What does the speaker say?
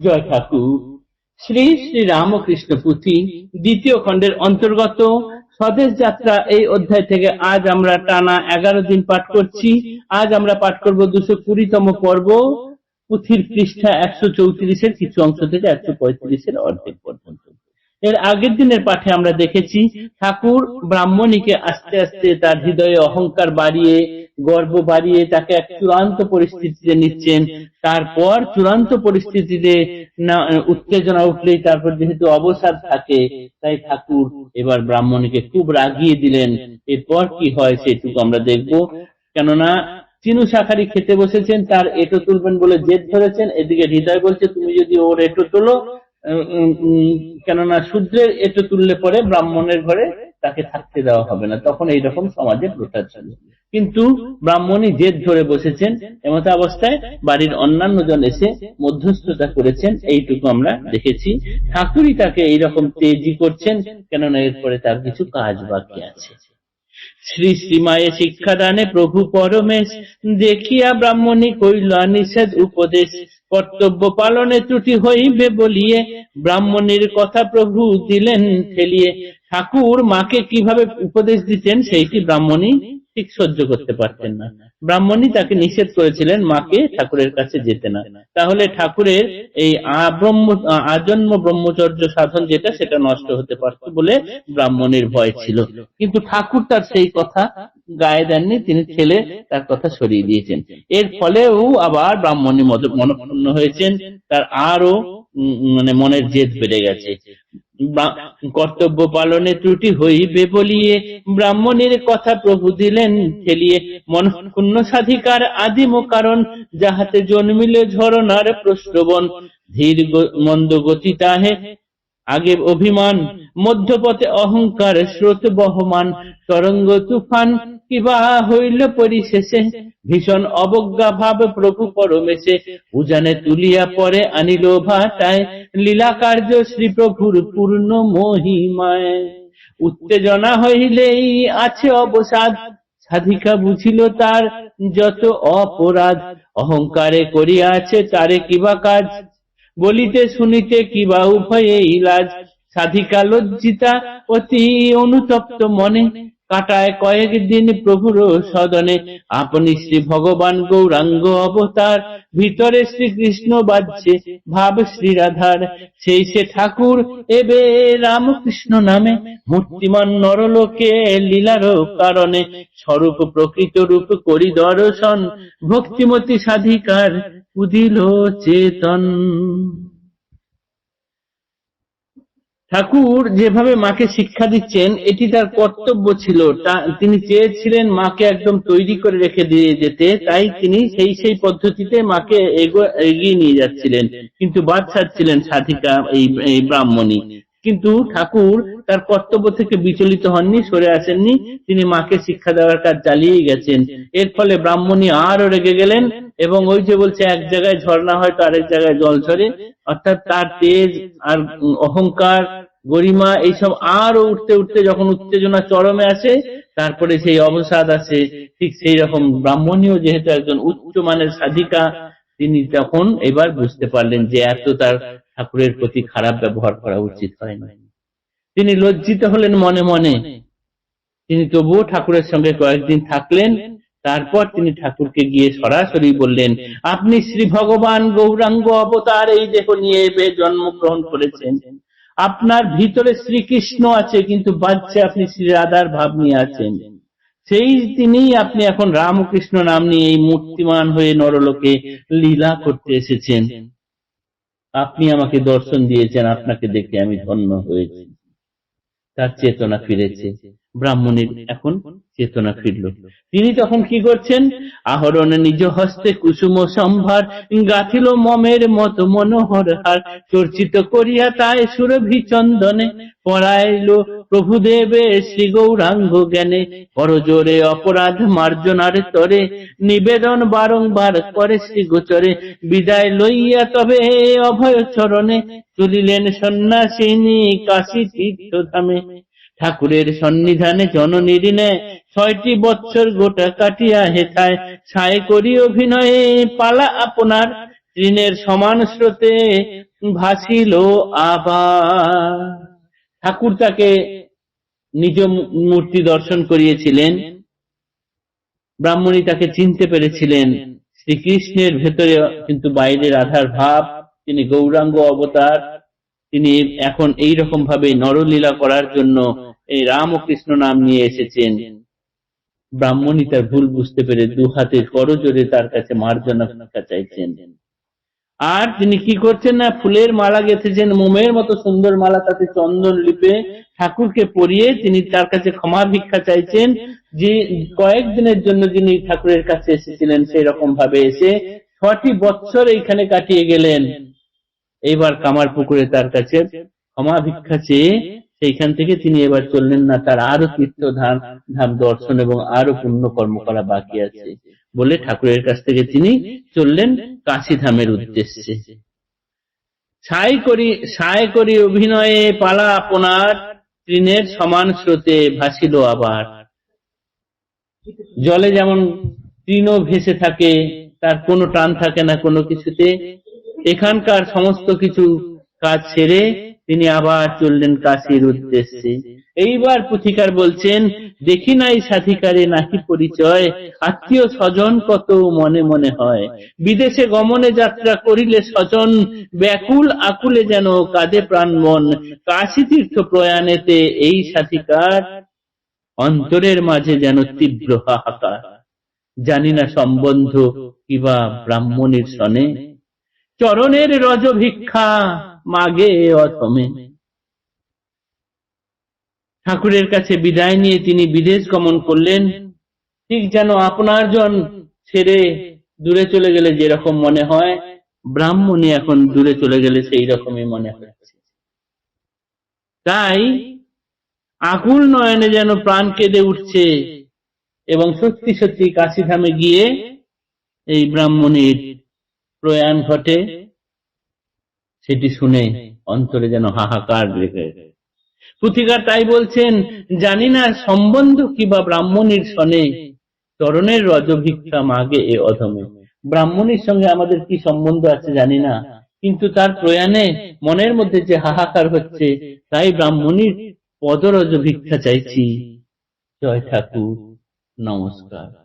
জয় ঠাকুর শ্রী শ্রী রামকৃষ্ণ পুঁথি দ্বিতীয় খণ্ডের অন্তর্গত স্বদেশ যাত্রা এই অধ্যায় থেকে আজ আমরা টানা এগারো দিন পাঠ করছি। আজ আমরা পাঠ করব দুশো কুড়িতম পর্ব। পুঁথির পৃষ্ঠা একশো চৌত্রিশের কিছু অংশ থেকে একশো পঁয়ত্রিশের অর্ধেক পর্যন্ত। এর আগের দিনের পাঠে আমরা দেখেছি, ঠাকুর ব্রাহ্মণীকে আস্তে আস্তে তার হৃদয়ে অহংকার বাড়িয়ে গর্ব বাড়িয়ে তাকে এক চূড়ান্ত পরিস্থিতিতে নিচ্ছেন। তারপর চূড়ান্ত পরিস্থিতিতে না, উত্তেজনা উঠলেই তারপর যেহেতু অবসাদ থাকে, তাই ঠাকুর এবার ব্রাহ্মণীকে খুব রাগিয়ে দিলেন। এরপর কি হয় সেটুকু আমরা দেখব। কেননা, চিনু শাখারি খেতে বসেছেন, তার এটো তুলবেন বলে জেদ ধরেছেন, এদিকে হৃদয় বলছে, তুমি যদি ওর এটো তোলো কেননা, শূদ্রের এটো তুললে পরে ব্রাহ্মণের ঘরে তাকে থাকতে দেওয়া হবে না। তখন এইরকম সমাজে প্রচার ছিল কিন্তু ব্রাহ্মণী জেদ ধরে বসেছেন, এমত অবস্থায় বাড়ির অন্যান্য জন এসে মধ্যস্থতা করেছেন, এইটুকু আমরা দেখেছি। ঠাকুরই তাকে এইরকম তেজি করছেন, কেননা এরপরে তার কিছু কাজ বাকি আছে। শ্রী শ্রীমায়ে শিক্ষাদানে প্রভু পরমেশ, দেখিয়া ব্রাহ্মণী কইল নিষেধ উপদেশ, কর্তব্য পালনে ত্রুটি হইবে বলিয়ে ব্রাহ্মণীর কথা প্রভু দিলেন ঠেলিয়ে। ঠাকুর মাকে কীভাবে উপদেশ দিতেন সেইটি ব্রাহ্মণী ঠিক সহ্য করতে পারতেন না। ব্রাহ্মণী তাকে নিষেধ করেছিলেন মাকে ঠাকুরের কাছে যেতে না। তাহলে ঠাকুরের এই আজন্ম ব্রহ্মচর্য সাধন যেটা, সেটা নষ্ট হতে পারত বলে ব্রাহ্মণীর ভয় ছিল। কিন্তু ঠাকুর তার সেই কথা গায়ে দেননি, তিনি ছেলে তার কথা সরিয়ে দিয়েছেন। এর ফলেও আবার ব্রাহ্মণী মনঃক্ষুণ্ণ হয়েছেন, তার আরও মানে মনের জেদ বেড়ে গেছে। কর্তব্য পালনে ত্রুটি হইবে বলিয়ে ব্রাহ্মণের কথা প্রভু দিলেন, ঠেলিয়ে মনক্ষুণ্ণ সাধিকার আদিম কারণ যাহাতে জন্মিল ঝরনার প্রশ্রবণ ধীর মন্দ গতি তাহে। আগে অভিমান, মধ্যপথে অহংকার, স্রোত বহমান, তরঙ্গ তুফান কিবা হইল পরিশেষে। ভীষণ অবজ্ঞা ভাব প্রভু পরমেশে। উজানে তুলিয়া পরে আনিল ভাটায়। লীলা কার্য শ্রী প্রভুর পূর্ণ মহিমায়। উত্তেজনা হইলেই আছে অবসাদ। সাধিকা বুঝিল তার যত অপরাধ। অহংকারে করিয়াছে তারে কিবা কাজ। বলিতে শুনিতে কিবা উভয়ে ইলাজ। সাধিকা লজ্জিতা অতি অনুতপ্ত মনে। কাটায় কয়েক দিন প্রভুর সদনে। আপনি শ্রী ভগবান গৌরাঙ্গ অবতার, ভিতরে শ্রীকৃষ্ণ বাজছে ভাব শ্রী রাধার সেই সে ঠাকুর এবে রামকৃষ্ণ নামে। মূর্তিমান নরলোকে লীলার কারণে স্বরূপ প্রকৃত রূপ করি দর্শন। ভক্তিমতী সাধিকার, উদিল চেতন। ঠাকুর যেভাবে মাকে শিক্ষা দিচ্ছেন, এটি তার কর্তব্য ছিল। তিনি চেয়েছিলেন মাকে একদম তৈরি করে রেখে দিয়ে যেতে, তাই তিনি সেই সেই পদ্ধতিতে মাকে এগিয়ে নিয়ে যাচ্ছিলেন। কিন্তু বাদ ছাড়ছিলেন সাধিকা, এই ব্রাহ্মণী কিন্তু ঠাকুর তার কর্তব্য থেকে বিচলিত হননি, সরে আসেননি। তিনি মাকে শিক্ষা দেওয়ার কাজ চালিয়ে গেছেন। এর ফলে ব্রাহ্মণী আরও রেগে গেলেন। এবং ওই যে বলছে, এক জায়গায় ঝর্ণা হয় তো আরেক জায়গায় জল ঝরে। অর্থাৎ তার তেজ আর অহংকার, গরিমা এইসব আরও উঠতে উঠতে যখন উত্তেজনা চরমে আসে, তারপরে সেই অবসাদ আসে। ঠিক সেই রকম ব্রাহ্মণীয় যেহেতু একজন উচ্চ মানের সাধিকা, তিনি তখন এবার বুঝতে পারলেন যে এত তার ঠাকুরের প্রতি খারাপ ব্যবহার করা উচিত হয় না তিনি লজ্জিত হলেন মনে মনে। তিনি তবুও ঠাকুরের সঙ্গে কয়েকদিন থাকলেন। তারপর তিনি ঠাকুরকে গিয়ে সরাসরি বললেন, আপনি শ্রী ভগবান গৌরাঙ্গ অবতার এই দেহ নিয়ে জন্মগ্রহণ করেছেন। আপনার ভিতরে শ্রীকৃষ্ণ আছে, কিন্তু বাচ্চা আপনি শ্রী রাধার ভাব নিয়ে আছেন। সেই তিনি আপনি এখন রামকৃষ্ণ নাম নিয়ে এই মূর্তিমান হয়ে নরলোকে লীলা করতে এসেছেন। আপনি আমাকে দর্শন দিয়েছেন, আপনাকে দেখে আমি ধন্য হয়েছি। তার চেতনা ফিরেছে। ব্রাহ্মণের এখন চেতনা ফিরল। তিনি তখন কি করছেন? আহরণে নিজ হস্তে কুসুম সম্ভার, গাথিল মমের মত মনোহর হার। চর্চিত করিয়া তাই সুরভি চন্দনে পড়াইল প্রভুদেবে শ্রী গৌরাঙ্গ জ্ঞানে। করজোরে অপরাধ মার্জনার তরে নিবেদন বারংবার করে শ্রী গোচরে। বিদায় লইয়া তবে অভয় চরণে চলিলেন সন্ন্যাসিনী কাশী তীর্থ ধামে ঠাকুরের সন্নিধানে জননিরিনে ছয়টি বৎসর গোটা কাটিয়া হেথায় ছায় করি অভিনয়ে পালা আপনার ঋণের সমান স্রোতে ভাসিল আবার। ঠাকুর তাকে নিজ মূর্তি দর্শন করিয়েছিলেন। ব্রাহ্মণী তাকে চিনতে পেরেছিলেন। শ্রীকৃষ্ণের ভেতরে কিন্তু বাইরে রাধার ভাব, তিনি গৌরাঙ্গ অবতার, তিনি এখন এই রকম ভাবে নরলীলা করার জন্য এই রাম ও কৃষ্ণ নাম নিয়ে এসেছেন। ব্রাহ্মণী তার ভুল বুঝতে পেরে দু হাতে করজোরে তার কাছে মার্জনা চাইছেন। আর তিনি কি করছেন না, ফুলের মালা গেঁথেছেন, মোমের মতো সুন্দর মালা তাতে চন্দন লিপে ঠাকুরকে পরিয়ে তিনি তার কাছে ক্ষমা ভিক্ষা চাইছেন। যে কয়েকদিনের জন্য যিনি ঠাকুরের কাছে এসেছিলেন, সেই রকম ভাবে এসে ছটি বৎসর এইখানে কাটিয়ে গেলেন। এইবার কামার পুকুরে তার কাছে ক্ষমা ভিক্ষা চেয়ে সেইখান থেকে তিনি এবার চললেন না, তার আরও তীর্থ ধাম ধাম দর্শন এবং আরও পুণ্য কর্ম করা বাকি আছে বলে ঠাকুরের কাছ থেকে তিনি চললেন কাশী ধামের উদ্দেশ্যে। ছাই করি ছাই করি অভিনয়ে পালা আপনার তৃণের সমান স্রোতে ভাসিল আবার। জলে যেমন তৃণ ভেসে থাকে, তার কোনো টান থাকে না কোনো কিছুতে, এখানকার সমস্ত কিছু কাজ সেরে তিনি আবার চললেন কাশির উদ্দেশ্যে। এইবার পুথিকার বলছেন, দেখি নাই সাধিকারে নাকি পরিচয়? আত্মীয় স্বজন কত মনে মনে হয়। বিদেশে গমনে যাত্রা করিলে স্বজন ব্যাকুল আকুলে যেন কাঁদে প্রাণ মন। কাশী তীর্থ প্রয়াণেতে এই সাধিকার অন্তরের মাঝে যেন তীব্র হাহাকার। জানি না সম্বন্ধ কিবা ব্রাহ্মণের সনে চরণের রজ ভিক্ষা মাগে অথমে ঠাকুরের কাছে বিদায় নিয়ে তিনি বিদেশ গমন করলেন। ঠিক যেন আপনার জন ছেড়ে দূরে চলে গেলে যেরকম মনে হয়, ব্রাহ্মণী এখন দূরে চলে গেলে সেই রকমই মনে হচ্ছে। তাই আকুল নয়নে যেন প্রাণ কেঁদে উঠছে এবং সত্যি সত্যি কাশীধামে গিয়ে এই ব্রাহ্মণীর প্রয়াণ ঘটে। সেটি শুনে অন্তরে যেন হাহাকার রেখে। পুথিকার তাই বলছেন, জানি না সম্বন্ধ কিবা ব্রাহ্মণীর সনে, চরণের রজভিক্ষা মাগে এ অধমে। ব্রাহ্মণীর সঙ্গে আমাদের কি সম্বন্ধ আছে জানি না, কিন্তু তার প্রয়াণে মনের মধ্যে যে হাহাকার হচ্ছে, তাই ব্রাহ্মণীর পদরজ ভিক্ষা চাইছি। জয় ঠাকুর, নমস্কার।